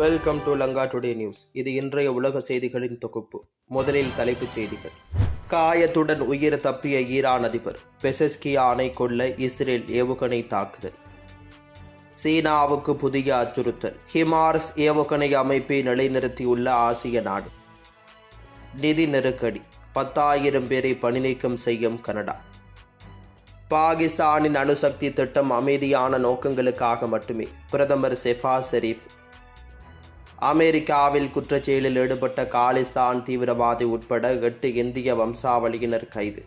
Welcome to Lanka today news இது இன்றைய உலக செய்திகளின் தொகுப்பு. முதலில் தலைப்புச் செய்திகள். காயத்துடன் உயிர் தப்பிய ஈரான் அதிபர் பெசெஸ்கியா ஆணை கொள்ள இஸ்ரேல் ஏவுகணை தாக்குதல். சீனாவுக்கு புதிய அச்சுறுத்தல். ஹிமார்ஸ் ஏவுகணை அமைப்பை நிலைநிறுத்தியுள்ள ஆசிய நாடு. நிதி நெருக்கடி. பத்தாயிரம் பேரை பணிநீக்கம் செய்யும் கனடா. பாகிஸ்தானின் அணுசக்தி திட்டம் அமைதியான நோக்கங்களுக்காக மட்டுமே. பிரதமர் செஃபா ஷெரீப் அமெரிக்காவில் குற்றச்செயலில் ஈடுபட்ட காலிஸ்தான் தீவிரவாதி உட்பட எட்டு இந்திய வம்சாவளியினர் கைது.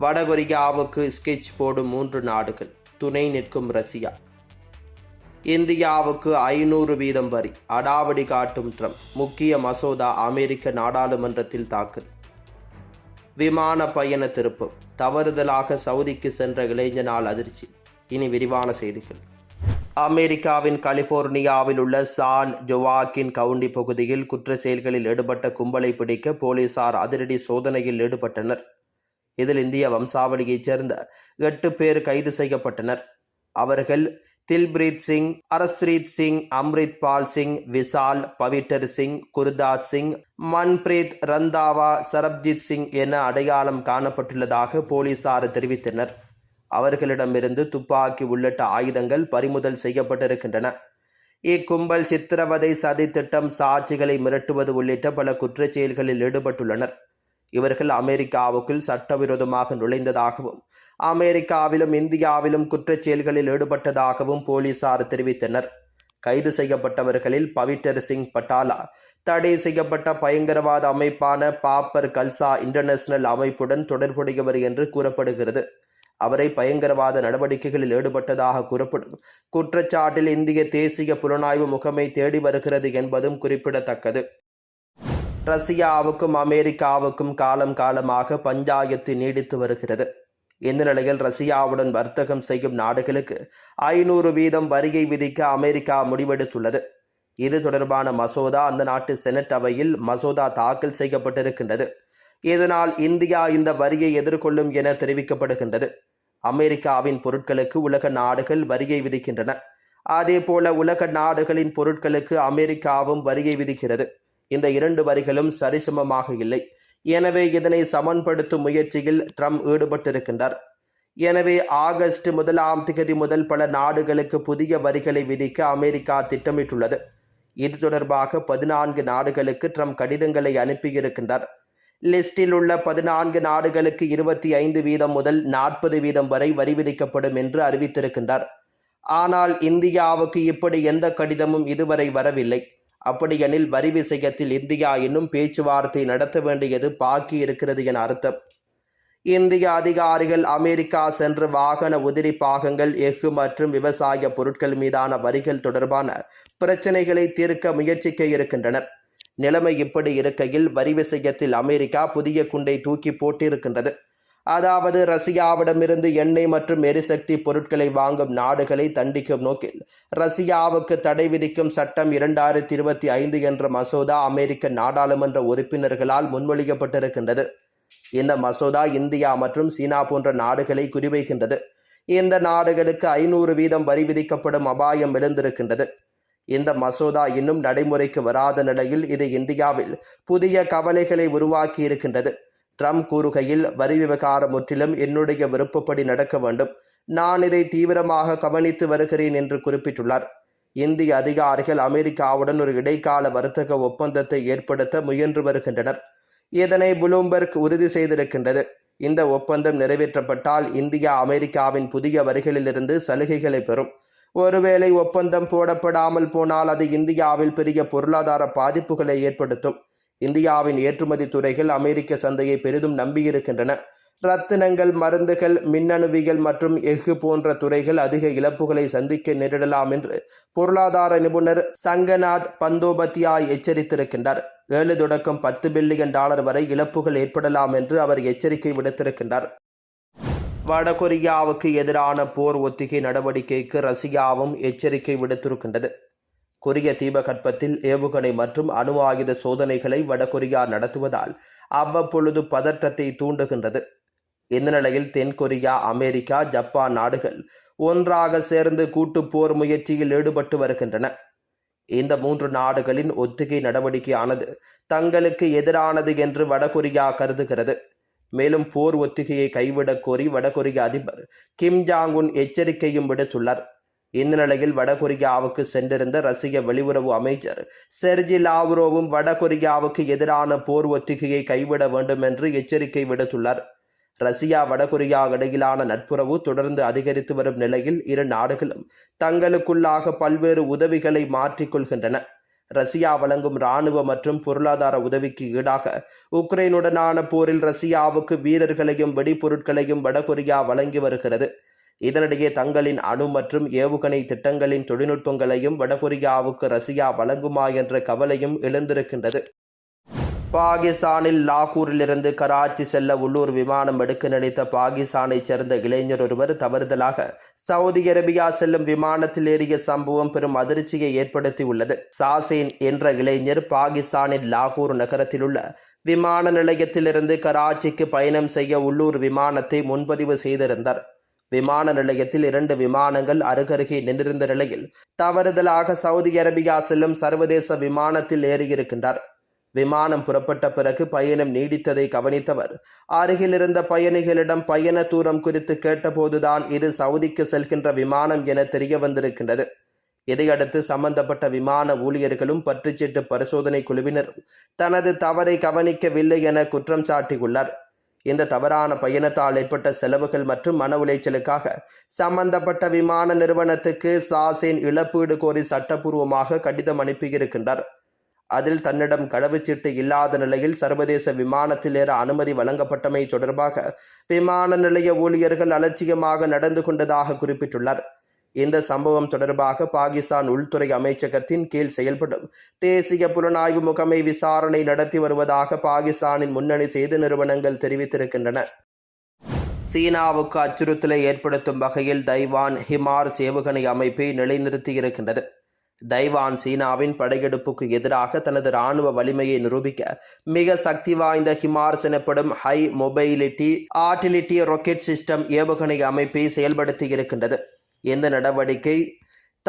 வடகொரியாவுக்கு ஸ்கெட்ச் போடும் மூன்று நாடுகள் துணை நிற்கும் ரஷ்யா. இந்தியாவுக்கு ஐநூறு வீதம் வரி அடாவடி காட்டும் ட்ரம்ப் முக்கிய மசோதா அமெரிக்க நாடாளுமன்றத்தில் தாக்கல். விமான பயண திருப்பம் தவறுதலாக சவுதிக்கு சென்ற இளைஞனால் அதிர்ச்சி. இனி விரிவான செய்திகள். அமெரிக்காவின் கலிபோர்னியாவில் உள்ள சான் ஜோவாக்கின் கவுண்டி பகுதியில் குற்ற செயல்களில் ஈடுபட்ட கும்பலை பிடிக்க போலீசார் அதிரடி சோதனையில் ஈடுபட்டனர். இதில் இந்திய வம்சாவளியைச் சேர்ந்த எட்டு பேர் கைது செய்யப்பட்டனர். அவர்கள் தில்பிரீத் சிங் அரஸ்ரீத் சிங் அம்ரித் பால் சிங் விசால் பவிட்டர் சிங் குர்தாஸ் சிங் மன்பிரீத் ரந்தாவா சரப்ஜித் சிங் என அடையாளம் காணப்பட்டுள்ளதாக போலீசார் தெரிவித்தனர். அவர்களிடமிருந்து துப்பாக்கி உள்ளிட்ட ஆயுதங்கள் பறிமுதல் செய்யப்பட்டிருக்கின்றன. இக்கும்பல் சித்திரவதை சதி திட்டம் சாட்சிகளை மிரட்டுவது உள்ளிட்ட பல குற்றச் செயல்களில் ஈடுபட்டுள்ளனர். இவர்கள் அமெரிக்காவுக்குள் சட்டவிரோதமாக நுழைந்ததாகவும் அமெரிக்காவிலும் இந்தியாவிலும் குற்றச் செயல்களில் ஈடுபட்டதாகவும் போலீசார் தெரிவித்தனர். கைது செய்யப்பட்டவர்களில் பவிட்டர் சிங் பட்டாலா தடை செய்யப்பட்ட பயங்கரவாத அமைப்பான பாப்பர் கல்சா இன்டர்நேஷனல் அமைப்புடன் தொடர்புடையவர் என்று கூறப்படுகிறது. அவரை பயங்கரவாத நடவடிக்கைகளில் ஈடுபட்டதாக கூறப்படும் குற்றச்சாட்டில் இந்திய தேசிய புலனாய்வு முகமை தேடி வருகிறது என்பதும் குறிப்பிடத்தக்கது. ரஷ்யாவுக்கும் அமெரிக்காவுக்கும் காலம் காலமாக பஞ்சாயத்து நீடித்து வருகிறது. இந்த நிலையில் ரஷ்யாவுடன் வர்த்தகம் செய்யும் நாடுகளுக்கு ஐநூறு வீதம் வரியை விதிக்க அமெரிக்கா முடிவெடுத்துள்ளது. இது தொடர்பான மசோதா அந்த நாட்டு செனட் அவையில் மசோதா தாக்கல் செய்யப்பட்டிருக்கின்றது. இதனால் இந்தியா இந்த வரியை எதிர்கொள்ளும் என தெரிவிக்கப்படுகின்றது. அமெரிக்காவின் பொருட்களுக்கு உலக நாடுகள் வரியை விதிக்கின்றன. அதேபோல உலக நாடுகளின் பொருட்களுக்கு அமெரிக்காவும் வரியை விதிக்கிறது. இந்த இரண்டு வரிகளும் சரிசமமாக இல்லை. எனவே இதனை சமன்படுத்தும் முயற்சியில் ட்ரம்ப் ஈடுபட்டிருக்கின்றார். எனவே ஆகஸ்ட் முதலாம் திகதி முதல் பல நாடுகளுக்கு புதிய வரிகளை விதிக்க அமெரிக்கா திட்டமிட்டுள்ளது. இது தொடர்பாக பதினான்கு நாடுகளுக்கு ட்ரம்ப் கடிதங்களை அனுப்பியிருக்கின்றார். லிஸ்டில் உள்ள பதினான்கு நாடுகளுக்கு இருபத்தி ஐந்து வீதம் முதல் நாற்பது வீதம் வரை வரி விதிக்கப்படும் என்று அறிவித்திருக்கின்றார். ஆனால் இந்தியாவுக்கு இப்படி எந்த கடிதமும் இதுவரை வரவில்லை. அப்படியெனில் வரி விஷயத்தில் இந்தியா இன்னும் பேச்சுவார்த்தை நடத்த வேண்டியது பாக்கி இருக்கிறது என அர்த்தம். இந்திய அதிகாரிகள் அமெரிக்கா சென்று வாகன உதிரி பாகங்கள் எஃகு மற்றும் விவசாய பொருட்கள் மீதான வரிகள் தொடர்பான பிரச்சனைகளை தீர்க்க முயற்சிக்க இருக்கின்றனர். நிலைமை இப்படி இருக்கையில் வரி விஷயத்தில் அமெரிக்கா புதிய குண்டை தூக்கி போட்டிருக்கின்றது. அதாவது ரஷ்யாவிடமிருந்து எண்ணெய் மற்றும் எரிசக்தி பொருட்களை வாங்கும் நாடுகளை தண்டிக்கும் நோக்கில் ரஷ்யாவுக்கு தடை விதிக்கும் சட்டம் இரண்டாயிரத்தி இருபத்தி ஐந்து என்ற மசோதா அமெரிக்க நாடாளுமன்ற உறுப்பினர்களால் முன்மொழியப்பட்டிருக்கின்றது. இந்த மசோதா இந்தியா மற்றும் சீனா போன்ற நாடுகளை குறிவைக்கின்றது. இந்த நாடுகளுக்கு ஐநூறு வீதம் வரி விதிக்கப்படும் அபாயம் எழுந்திருக்கின்றது. இந்த மசோதா இன்னும் நடைமுறைக்கு வராத நிலையில் இது இந்தியாவில் புதிய கவலைகளை உருவாக்கி இருக்கின்றது ட்ரம்ப் கூறுகையில் வரி விவகாரம் முற்றிலும் என்னுடைய விருப்பப்படி நடக்க வேண்டும். நான் இதை தீவிரமாக கவனித்து வருகிறேன் என்று குறிப்பிட்டுள்ளார். இந்திய அதிகாரிகள் அமெரிக்காவுடன் ஒரு இடைக்கால வர்த்தக ஒப்பந்தத்தை ஏற்படுத்த முயன்று வருகின்றனர். இதனை புளூம்பெர்க் உறுதி செய்திருக்கின்றது. இந்த ஒப்பந்தம் நிறைவேற்றப்பட்டால் இந்தியா அமெரிக்காவின் புதிய வரிகளிலிருந்து சலுகைகளை பெறும். ஒருவேளை ஒப்பந்தம் போடப்படாமல் போனால் அது இந்தியாவில் பெரிய பொருளாதார பாதிப்புகளை ஏற்படுத்தும். இந்தியாவின் ஏற்றுமதி துறைகள் அமெரிக்க சந்தையை பெரிதும் நம்பியிருக்கின்றன. ரத்தினங்கள் மருந்துகள் மின்னணுவியல் மற்றும் எஃகு போன்ற துறைகள் அதிக இழப்புகளை சந்திக்க நேரிடலாம் என்று பொருளாதார நிபுணர் சங்கநாத் பந்தோபத்தியாய் எச்சரித்திருக்கின்றார். ஏழு தொடக்கம் பத்து பில்லியன் டாலர் வரை இழப்புகள் ஏற்படலாம் என்று அவர் எச்சரிக்கை விடுத்திருக்கின்றார். வடகொரியாவுக்கு எதிரான போர் ஒத்திகை நடவடிக்கைக்கு ரஷ்யாவும் எச்சரிக்கை விடுத்திருக்கின்றது. கொரிய தீபகற்பத்தில் ஏவுகணை மற்றும் அணு ஆயுத சோதனைகளை வடகொரியா நடத்துவதால் அவ்வப்பொழுது பதற்றத்தை தூண்டுகின்றது. இந்த நிலையில் தென்கொரியா அமெரிக்கா ஜப்பான் நாடுகள் ஒன்றாக சேர்ந்து கூட்டு போர் முயற்சியில் ஈடுபட்டு வருகின்றன. இந்த மூன்று நாடுகளின் ஒத்திகை நடவடிக்கையானது தங்களுக்கு எதிரானது என்று வடகொரியா கருதுகிறது. மேலும் போர் ஒத்திகையை கைவிடக் கோரி வடகொரிய அதிபர் கிம் ஜாங் உன் எச்சரிக்கையும் விடுத்துள்ளார் இந்த நிலையில் வடகொரியாவுக்கு சென்றிருந்த ரஷ்ய வெளியுறவு அமைச்சர் செர்ஜி லாவ்ரோவும் வடகொரியாவுக்கு எதிரான போர் ஒத்திகையை கைவிட வேண்டும் என்று எச்சரிக்கை விடுத்துள்ளார் ரஷ்யா வடகொரியா இடையிலான நட்புறவு தொடர்ந்து அதிகரித்து வரும் நிலையில் இரு நாடுகளும் தங்களுக்குள்ளாக பல்வேறு உதவிகளை மாற்றிக்கொள்கின்றன ரஷ்யா வழங்கும் இராணுவ மற்றும் பொருளாதார உதவிக்கு ஈடாக உக்ரைனுடனான போரில் ரஷ்யாவுக்கு வீரர்களையும் வெடிபொருட்களையும் வடகொரியா வழங்கி வருகிறது. இதனிடையே தங்களின் அணு மற்றும் ஏவுகணை திட்டங்களின் தொழில்நுட்பங்களையும் வடகொரியாவுக்கு ரஷ்யா வழங்குமா என்ற கவலையும் எழுந்திருக்கின்றது. பாகிஸ்தானில் லாகூரிலிருந்து கராச்சி செல்ல உள்ளூர் விமானம் எடுக்க நினைத்த பாகிஸ்தானைச் சேர்ந்த இளைஞர் ஒருவர் தவறுதலாக சவுதி அரேபியா செல்லும் விமானத்தில் ஏறிய சம்பவம் பெரும் அதிர்ச்சியை ஏற்படுத்தியுள்ளது. சாசேன் என்ற இளைஞர் பாகிஸ்தானின் லாகூர் நகரத்தில் உள்ள விமான நிலையத்திலிருந்து கராச்சிக்கு பயணம் செய்ய உள்ளூர் விமானத்தை முன்பதிவு செய்திருந்தார். விமான நிலையத்தில் இரண்டு விமானங்கள் அருகருகே நின்றிருந்த நிலையில் தவறுதலாக சவுதி அரேபியா செல்லும் சர்வதேச விமானத்தில் ஏறியிருக்கின்றார். விமானம் புறப்பட்ட பிறகு பயணம் நீடித்ததை கவனித்தவர். அருகில் இருந்த பயணிகளிடம் பயண தூரம் குறித்து கேட்டபோதுதான் இது சவுதிக்கு செல்கின்ற விமானம் என தெரிய வந்திருக்கின்றது இதையடுத்து சம்பந்தப்பட்ட விமான ஊழியர்களும் பற்றுச்சீட்டு பரிசோதனை குழுவினரும் தனது தவறை கவனிக்கவில்லை என குற்றம் சாட்டியுள்ளார் இந்த தவறான பயணத்தால் ஏற்பட்ட செலவுகள் மற்றும் மன உளைச்சலுக்காக சம்பந்தப்பட்ட விமான நிறுவனத்துக்கு சாசின் இழப்பீடு கோரி சட்டப்பூர்வமாக கடிதம் அனுப்பியிருக்கின்றார் அதில் தன்னிடம் கடவுச்சீட்டு இல்லாத நிலையில் சர்வதேச விமானத்தில் ஏற அனுமதி வழங்கப்பட்டமை தொடர்பாக விமான நிலைய ஊழியர்கள் அலட்சியமாக நடந்து கொண்டதாக குறிப்பிட்டுள்ளார். இந்த சம்பவம் தொடர்பாக பாகிஸ்தான் உள்துறை அமைச்சகத்தின் கீழ் செயல்படும் தேசிய புலனாய்வு முகமை விசாரணை நடத்தி வருவதாக பாகிஸ்தானின் முன்னணி செய்தி நிறுவனங்கள் தெரிவித்திருக்கின்றன. சீனாவுக்கு அச்சுறுத்தலை ஏற்படுத்தும் வகையில் தைவான் ஹிமார் ஏவுகணை அமைப்பை நிலைநிறுத்தியிருக்கின்றது. தைவான் சீனாவின் படையெடுப்புக்கு எதிராக தனது இராணுவ வலிமையை நிரூபிக்க மிக சக்தி வாய்ந்த ஹிமார்ஸ் எனப்படும் high mobility artillery rocket system ஏவுகணை அமைப்பை செயல்படுத்தி இருக்கின்றது இந்த நடவடிக்கை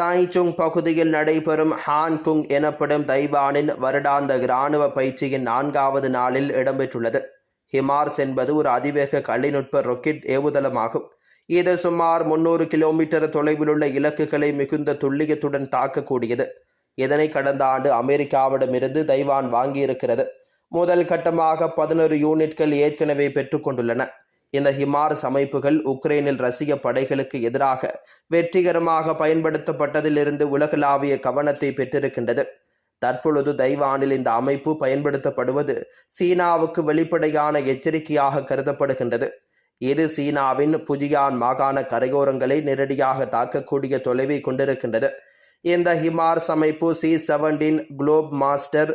தாய்சுங் பகுதியில் நடைபெறும் ஹான்குங் எனப்படும் தைவானின் வருடாந்த இராணுவ பயிற்சியின் நான்காவது நாளில் இடம்பெற்றுள்ளது. ஹிமார்ஸ் என்பது ஒரு அதிவேக கலைநுட்ப ராக்கெட் ஏவுதளமாகும். இது சுமார் முன்னூறு கிலோமீட்டர் தொலைவில் உள்ள இலக்குகளை மிகுந்த துல்லியத்துடன் தாக்கக்கூடியது. இதனை கடந்த ஆண்டு அமெரிக்காவிடமிருந்து தைவான் வாங்கியிருக்கிறது. முதல் கட்டமாக பதினொரு யூனிட்கள் ஏற்கனவே பெற்றுக்கொண்டுள்ளன. இந்த ஹிமார்ஸ் அமைப்புகள் உக்ரைனில் ரஷ்ய படைகளுக்கு எதிராக வெற்றிகரமாக பயன்படுத்தப்பட்டதிலிருந்து உலகளாவிய கவனத்தை பெற்றிருக்கின்றது. தற்பொழுது தைவானில் இந்த அமைப்பு பயன்படுத்தப்படுவது சீனாவுக்கு வெளிப்படையான எச்சரிக்கையாக கருதப்படுகின்றது. இது சீனாவின் புஜியான் மாகாண கரையோரங்களை நேரடியாக தாக்கக்கூடிய தொலைவை கொண்டிருக்கின்றது. இந்த ஹிமார்ஸ் அமைப்பு C seventeen Globemaster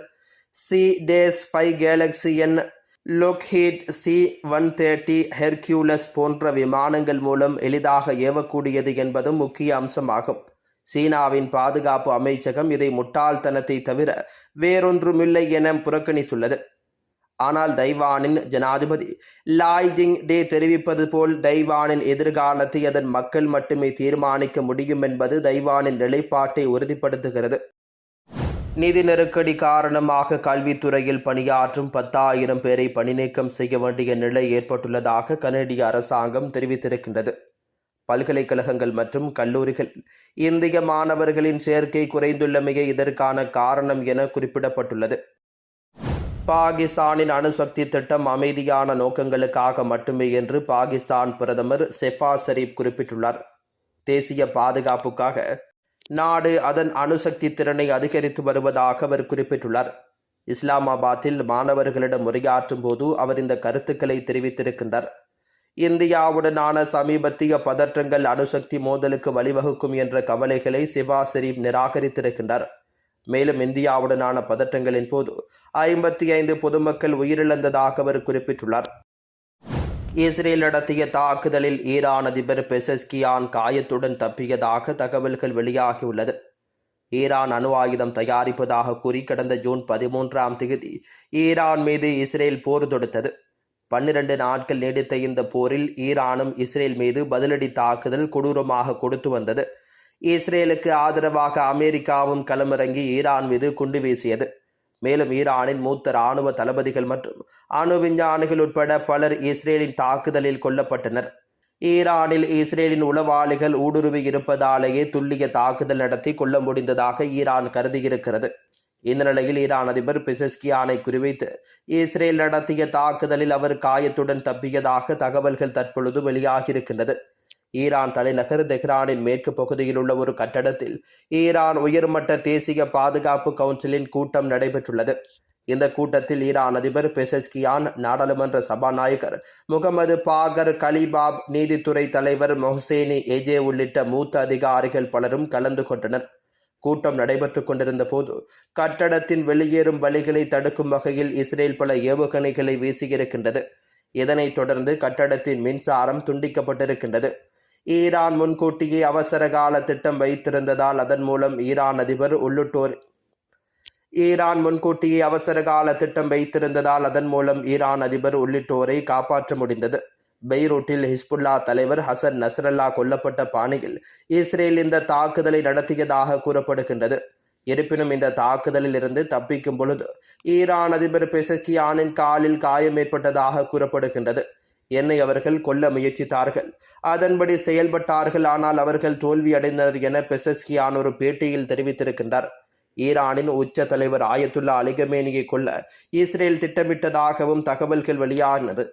C dash five கேலக்சியன் Lockheed C one thirty Hercules போன்ற விமானங்கள் மூலம் எளிதாக ஏவக்கூடியது என்பதும் முக்கிய அம்சமாகும். சீனாவின் பாதுகாப்பு அமைச்சகம் இதை முட்டாள்தனத்தை தவிர வேறொன்றுமில்லை என புறக்கணித்துள்ளது. ஆனால் தைவானின் ஜனாதிபதி லாய்ஜிங் டே தெரிவிப்பது போல் தைவானின் எதிர்காலத்தை அதன் மக்கள் மட்டுமே தீர்மானிக்க முடியும் என்பது தைவானின் நிலைப்பாட்டை உறுதிப்படுத்துகிறது. நிதி நெருக்கடி காரணமாக கல்வித்துறையில் பணியாற்றும் பத்தாயிரம் பேரை பணிநீக்கம் செய்ய வேண்டிய நிலை ஏற்பட்டுள்ளதாக கனடிய அரசாங்கம் தெரிவித்திருக்கின்றது. பல்கலைக்கழகங்கள் மற்றும் கல்லூரிகள் இந்திய மாணவர்களின் சேர்க்கை குறைந்துள்ளமையே இதற்கான காரணம் என குறிப்பிடப்பட்டுள்ளது. பாகிஸ்தானின் அணுசக்தி திட்டம் அமைதியான நோக்கங்களுக்காக மட்டுமே என்று பாகிஸ்தான் பிரதமர் செஃபா ஷெரீப் குறிப்பிட்டுள்ளார். தேசிய பாதுகாப்புக்காக நாடு அதன் அணுசக்தி திறனை அதிகரித்து வருவதாக அவர் குறிப்பிட்டுள்ளார். இஸ்லாமாபாத்தில் மாணவர்களிடம் உரையாற்றும் போது அவர் இந்த கருத்துக்களை தெரிவித்திருக்கின்றார். இந்தியாவுடனான சமீபத்திய பதற்றங்கள் அணுசக்தி மோதலுக்கு வழிவகுக்கும் என்ற கவலைகளை சிவா ஷெரீப் நிராகரித்திருக்கின்றார். மேலும் இந்தியாவுடனான பதற்றங்களின் போது ஐம்பத்தி ஐந்து பொதுமக்கள் உயிரிழந்ததாக அவர் குறிப்பிட்டுள்ளார். இஸ்ரேல் நடத்திய தாக்குதலில் ஈரான் அதிபர் பெசஸ்கியான் காயத்துடன் தப்பியதாக தகவல்கள் வெளியாகியுள்ளது. ஈரான் அணு ஆயுதம் தயாரிப்பதாக கூறி கடந்த ஜூன் பதிமூன்றாம் தேதி ஈரான் மீது இஸ்ரேல் போர் தொடுத்தது. பன்னிரண்டு நாட்கள் நீடித்த இந்த போரில் ஈரானும் இஸ்ரேல் மீது பதிலடி தாக்குதல் கொடூரமாக கொடுத்து வந்தது. இஸ்ரேலுக்கு ஆதரவாக அமெரிக்காவும் களமிறங்கி ஈரான் மீது குண்டு வீசியது. மேலும் ஈரானின் மூத்த இராணுவ தளபதிகள் மற்றும் அணு விஞ்ஞானிகள் உட்பட பலர் இஸ்ரேலின் தாக்குதலில் கொல்லப்பட்டனர். ஈரானில் இஸ்ரேலின் உளவாளிகள் ஊடுருவி இருப்பதாலேயே துல்லிய தாக்குதல் நடத்தி கொள்ள முடிந்ததாக ஈரான் கருதியிருக்கிறது. இந்த நிலையில் ஈரான் அதிபர் பிசஸ்கியானை குறிவைத்து இஸ்ரேல் நடத்திய தாக்குதலில் அவர் காயத்துடன் தப்பியதாக தகவல்கள் தற்பொழுது வெளியாகியிருக்கின்றது. ஈரான் தலைநகர் தெஹ்ரானின் மேற்கு பகுதியில் உள்ள ஒரு கட்டடத்தில் ஈரான் உயர்மட்ட தேசிய பாதுகாப்பு கவுன்சிலின் கூட்டம் நடைபெற்றுள்ளது. இந்த கூட்டத்தில் ஈரான் அதிபர் பெசஸ்கியான் நாடாளுமன்ற சபாநாயகர் முகமது பாகர் கலிபாப் நீதித்துறை தலைவர் மொஹசேனி எஜே உள்ளிட்ட மூத்த அதிகாரிகள் பலரும் கலந்து கொண்டனர். கூட்டம் நடைபெற்றுக் கொண்டிருந்த போது கட்டடத்தின் வெளியேறும் வழிகளை தடுக்கும் வகையில் இஸ்ரேல் பல ஏவுகணைகளை வீசியிருக்கின்றது. இதனைத் தொடர்ந்து கட்டடத்தின் மின்சாரம் துண்டிக்கப்பட்டிருக்கின்றது. ஈரான் முன்கூட்டியே அவசர கால திட்டம் வைத்திருந்ததால் அதன் மூலம் ஈரான் அதிபர் உள்ளிட்டோர் ஈரான் முன்கூட்டியே அவசர கால திட்டம் வைத்திருந்ததால் அதன் மூலம் ஈரான் அதிபர் உள்ளிட்டோரை காப்பாற்ற முடிந்தது. பெய்ரூட்டில் ஹிஸ்புல்லா தலைவர் ஹசன் நஸ்ரல்லா கொல்லப்பட்ட பாணியில் இஸ்ரேல் இந்த தாக்குதலை நடத்தியதாக கூறப்படுகின்றது. இருப்பினும் இந்த தாக்குதலில் இருந்து தப்பிக்கும் பொழுது ஈரான் அதிபர் பெசக்கியானின் காலில் காயம் ஏற்பட்டதாக கூறப்படுகின்றது. என்னை அவர்கள் கொல்ல முயற்சித்தார்கள். அதன்படி செயல்பட்டார்கள். ஆனால் அவர்கள் தோல்வியடைந்தனர் என பெசஸ்கியான் ஒரு பேட்டியில் தெரிவித்திருக்கின்றார். ஈரானின் உச்ச தலைவர் ஆயத்துல்லா அலிகமேனியை கொல்ல இஸ்ரேல் திட்டமிட்டதாகவும் தகவல்கள் வெளியானது.